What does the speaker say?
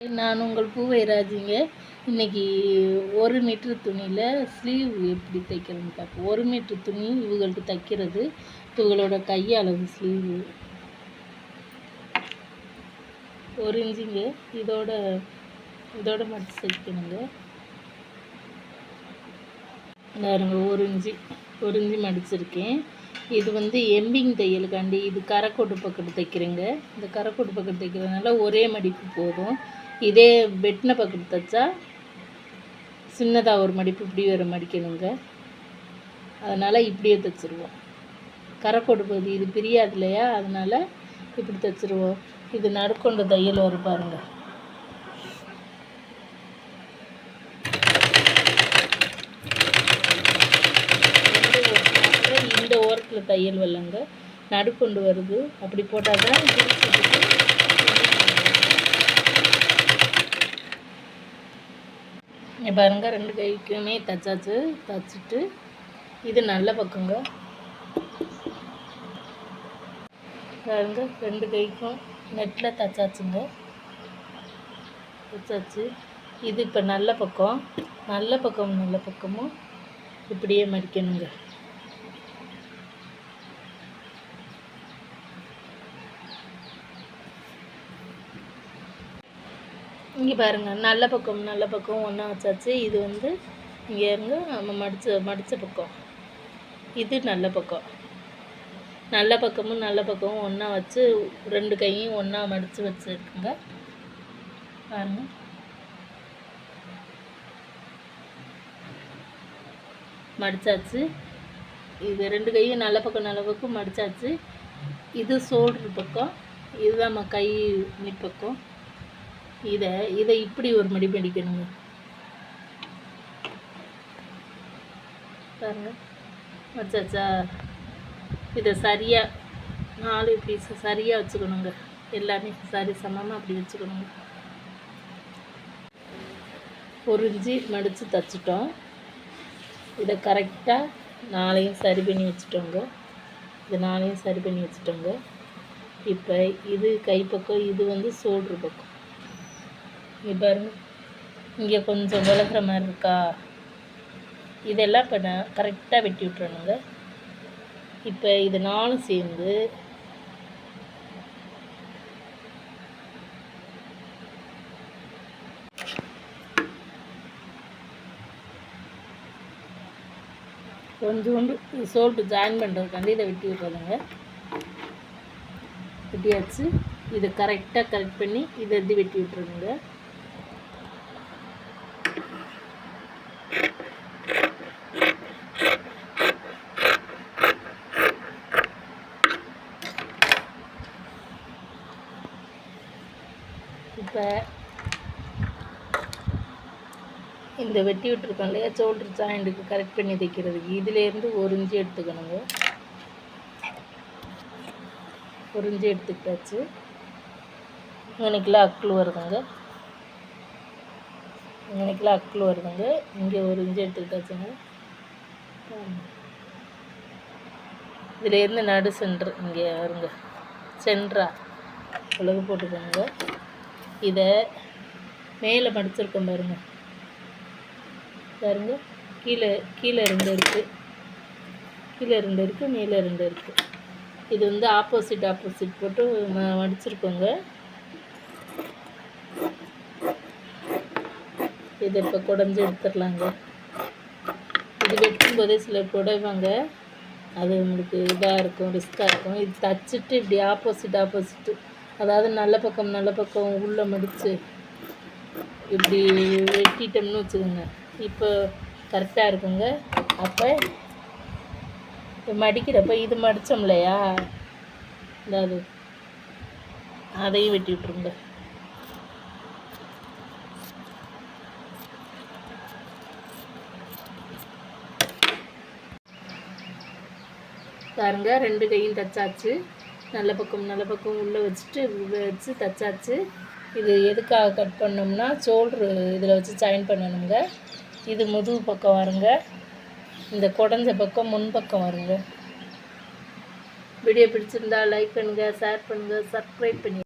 நான் உங்கள் பூவை ராஜிங்க இன்னைக்கு ஒரு மீட்ரு துணியில் ஸ்லீவ் எப்படி தைக்கிறதுன்னு பார்ப்போம். ஒரு மீட்ரு துணி இவங்களுக்கு தைக்கிறது. இவங்களோட கையளவு ஸ்லீவு ஒரு இன்ச்சுங்க. இதோட இதோட மடித்து தைக்கணுங்க பாருங்க ஒரு இன்ச்சு. ஒரு இன்ச்சு மடிச்சிருக்கேன். இது வந்து எம்பிங் தையலுக்காண்டி இது கரைக்கோட்டு பக்கத்து தைக்கிறேங்க. இந்த கரைக்கோட்டு பக்கத்து தைக்கிறதுனால ஒரே மடிப்பு போதும். இதே வெட்டின பக்கத்து தைச்சா சின்னதாக ஒரு மடிப்பு இப்படி வேறு மடிக்கணுங்க. அதனால் இப்படியே தைச்சிருவோம். கரைக்கோட்டு பகுதி இது பிரியாது இல்லையா? அதனால் இப்படி தைச்சிருவோம். இது நடுக்கொண்ட தையல் வரும் பாருங்கள் இந்த ஓரத்தில் தையல் வரலங்க நடுக்கொண்டு வருது. அப்படி போட்டால் தான் பாருங்க ரெண்டு கைக்குமே தைச்சாச்சு. தைச்சிட்டு இது நல்ல பக்கங்க. பாருங்க ரெண்டு கைக்கும் நெட்டில் தைச்சாச்சுங்க. தைச்சாச்சு. இது இப்போ நல்ல பக்கம். நல்ல பக்கம் நல்ல பக்கமும் இப்படியே மடிக்கணுங்க. இங்கே பாருங்கள் நல்ல பக்கம் நல்ல பக்கம் ஒன்றா வச்சாச்சு. இது வந்து இங்கே இருந்து நம்ம மடித்த மடித்த பக்கம். இது நல்ல பக்கம். நல்ல பக்கமும் நல்ல பக்கமும் ஒன்றா வச்சு ரெண்டு கையும் ஒன்றா மடித்து வச்சுருக்குங்க. பாருங்க. மடித்தாச்சு இது ரெண்டு கையும் நல்ல பக்கம் நல்ல பக்கம் மடித்தாச்சு இது சோல்ட்ரு பக்கம். இதுதான் நம்ம கை பக்கம் இதை இதை இப்படி ஒரு மடி மடிக்கணுங்க பாருங்க. வச்சாச்சா இதை சரியாக நாலு பீஸு சரியாக வச்சுக்கணுங்க. எல்லாமே சரி சமமாக அப்படி வச்சுக்கணுங்க. ஒரு மடித்து தைச்சிட்டோம். இதை கரெக்டாக நாளையும் சரி பண்ணி வச்சுட்டோங்க. இது நாளையும் சரி பண்ணி வச்சுட்டோங்க. இப்போ இது கைப்பக்கம் இது வந்து சோல்ட்ரு பக்கம். இங்கே பாருங்க. இங்கே கொஞ்சம் விலகிற மாதிரி இருக்கா? இதெல்லாம் இப்போ நான் கரெக்டாக வெட்டி விட்டுறணுங்க. இப்போ இது நாலும் சேர்ந்து கொஞ்சோண்டு சோல்ட்டு ஜாயின் பண்ணுறதுக்காண்டி இதை வெட்டி விட்றதுங்க. வெட்டியாச்சு. இதை கரெக்டாக கரெக்ட் பண்ணி இதை எப்படி வெட்டி விட்டுருங்க இப்போ இந்த வெட்டி விட்டுருக்கோம் இல்லையா? ஷோல்டர் ஜாயிண்ட்டுக்கு கரெக்ட் பண்ணி தைக்கிறதுக்கு. இதுலேருந்து ஒரு இஞ்சி எடுத்துக்கணுங்க. ஒரு இஞ்சி எடுத்துக்கிட்டாச்சு. இங்கனைக்குள்ள அக்குள் வருதுங்க. இங்கனைக்குள்ள அக்குள் வருதுங்க. இங்கே ஒரு இஞ்சி எடுத்துக்கிட்டாச்சுங்க. இதுலேருந்து நடு சென்ட்ரு இங்கே வருங்க. சென்ட்ரா உலகு போட்டுக்கோங்க. இதை மேலே மடிச்சிருக்கோம் பாருங்க. பாருங்க. கீழே கீழே இருந்து இருக்குது கீழே இருந்து இருக்குது மேலே இருந்து இருக்குது இது வந்து ஆப்போசிட் ஆப்போசிட் போட்டு ம மடிச்சிருக்கோங்க. இதை இப்போ குடஞ்சி எடுத்துடலாங்க இது வெட்டும்போதே சிலர் குடைவாங்க அது உங்களுக்கு இதாக இருக்கும் ரிஸ்க்காக இருக்கும். இது தச்சுட்டு இப்படி ஆப்போசிட் ஆப்போசிட்டு அதாவது நல்ல பக்கம் நல்ல பக்கம் உள்ளே மடித்து இப்படி வெட்டிட்டோம்னு வச்சுக்கோங்க. இப்போ கரெக்டாக இருக்குங்க. அப்போ இப்போ மடிக்கிறப்ப இது மடித்தோம் இல்லையா? அதாவது அதையும் வெட்டி விட்ருங்க பாருங்க ரெண்டு கையும் தச்சாச்சு நல்ல பக்கம் நல்ல பக்கம் உள்ளே வச்சுட்டு வச்சு தச்சாச்சு. இது எதுக்காக கட் பண்ணோம்னா சோல்ட்ரு இதில் வச்சு ஜாயின் பண்ணணுங்க. இது முதுகு பக்கம் வருங்க. இந்த குடஞ்ச பக்கம் முன் பக்கம் வருங்க. வீடியோ பிடிச்சிருந்தா லைக் பண்ணுங்கள் ஷேர் பண்ணுங்கள் சப்ஸ்கிரைப் பண்ணி